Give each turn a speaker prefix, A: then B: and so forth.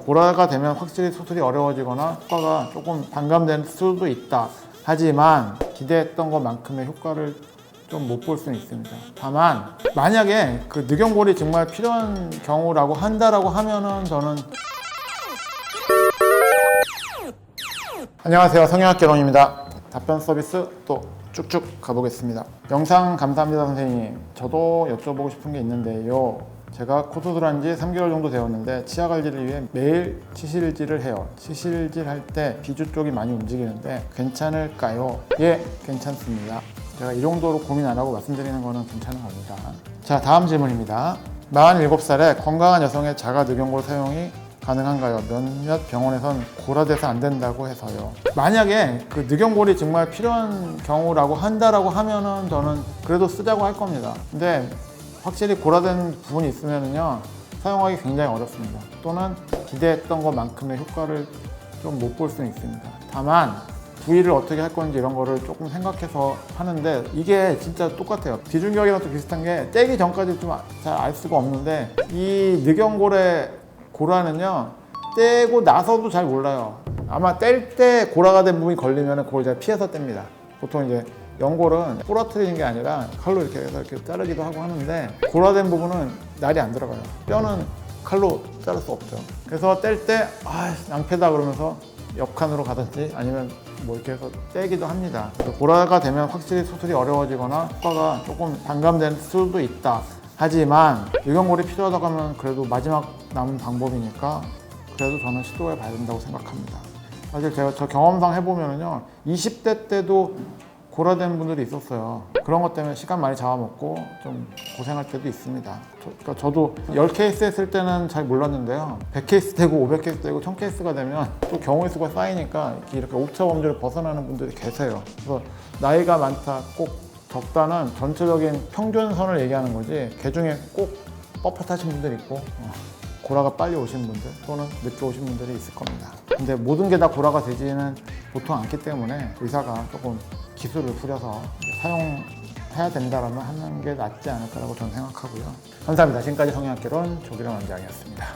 A: 고라가 되면 확실히 수술이 어려워지거나 효과가 조금 반감될 수도 있다. 하지만 기대했던 것만큼의 효과를 좀 못 볼 수는 있습니다. 다만 만약에 그 늑연골이 정말 필요한 경우라고 한다라고 하면은 저는 안녕하세요 성형학 개론입니다. 답변 서비스 또 쭉쭉 가보겠습니다. 영상 감사합니다 선생님. 저도 여쭤보고 싶은 게 있는데요. 제가 코수술한 지 3개월 정도 되었는데 치아 관리를 위해 매일 치실질을 해요. 치실질 할 때 비주 쪽이 많이 움직이는데 괜찮을까요? 예, 괜찮습니다. 제가 이 정도로 고민 안 하고 말씀드리는 거는 괜찮은 겁니다. 자, 다음 질문입니다. 47살에 건강한 여성의 자가 늑연골 사용이 가능한가요? 몇몇 병원에선 고라돼서 안 된다고 해서요. 만약에 그 늑연골이 정말 필요한 경우라고 한다라고 하면은 저는 그래도 쓰자고 할 겁니다. 근데 확실히 고라된 부분이 있으면은요 사용하기 굉장히 어렵습니다. 또는 기대했던 것만큼의 효과를 좀 못 볼 수는 있습니다. 다만 부위를 어떻게 할 건지 이런 거를 조금 생각해서 하는데 이게 진짜 똑같아요. 비중격이랑 또 비슷한 게 떼기 전까지 좀 잘 알 수가 없는데 이 늑연골의 고라는요 떼고 나서도 잘 몰라요. 아마 뗄 때 고라가 된 부분이 걸리면 그걸 제가 피해서 뗍니다. 보통 이제 연골은 부러뜨리는 게 아니라 칼로 이렇게 해서 이렇게 자르기도 하고 하는데 고라된 부분은 날이 안 들어가요. 뼈는 칼로 자를 수 없죠. 그래서 뗄 때 아, 낭패다 그러면서 옆칸으로 가든지 아니면 뭐 이렇게 해서 떼기도 합니다. 고라가 되면 확실히 수술이 어려워지거나 효과가 조금 반감될 수도 있다. 하지만 유경골이 필요하다고 하면 그래도 마지막 남은 방법이니까 그래도 저는 시도해 봐야 된다고 생각합니다. 사실 제가 저 경험상 해보면은요, 20대 때도 고라된 분들이 있었어요. 그런 것 때문에 시간 많이 잡아먹고 좀 고생할 때도 있습니다. 저, 그러니까 저도 10케이스 했을 때는 잘 몰랐는데요. 100케이스 되고 500케이스 되고 1000케이스가 되면 또 경우의 수가 쌓이니까 이렇게, 옥차 범죄를 벗어나는 분들이 계세요. 그래서 나이가 많다, 꼭 적다는 전체적인 평균선을 얘기하는 거지 그 중에 꼭 뻣뻣하신 분들이 있고 어, 고라가 빨리 오신 분들 또는 늦게 오신 분들이 있을 겁니다. 근데 모든 게 다 고라가 되지는 보통 않기 때문에 의사가 조금 기술을 부려서 사용해야 된다라면 하는 게 낫지 않을까라고 저는 생각하고요. 감사합니다. 지금까지 성형학개론 조기령 원장이었습니다.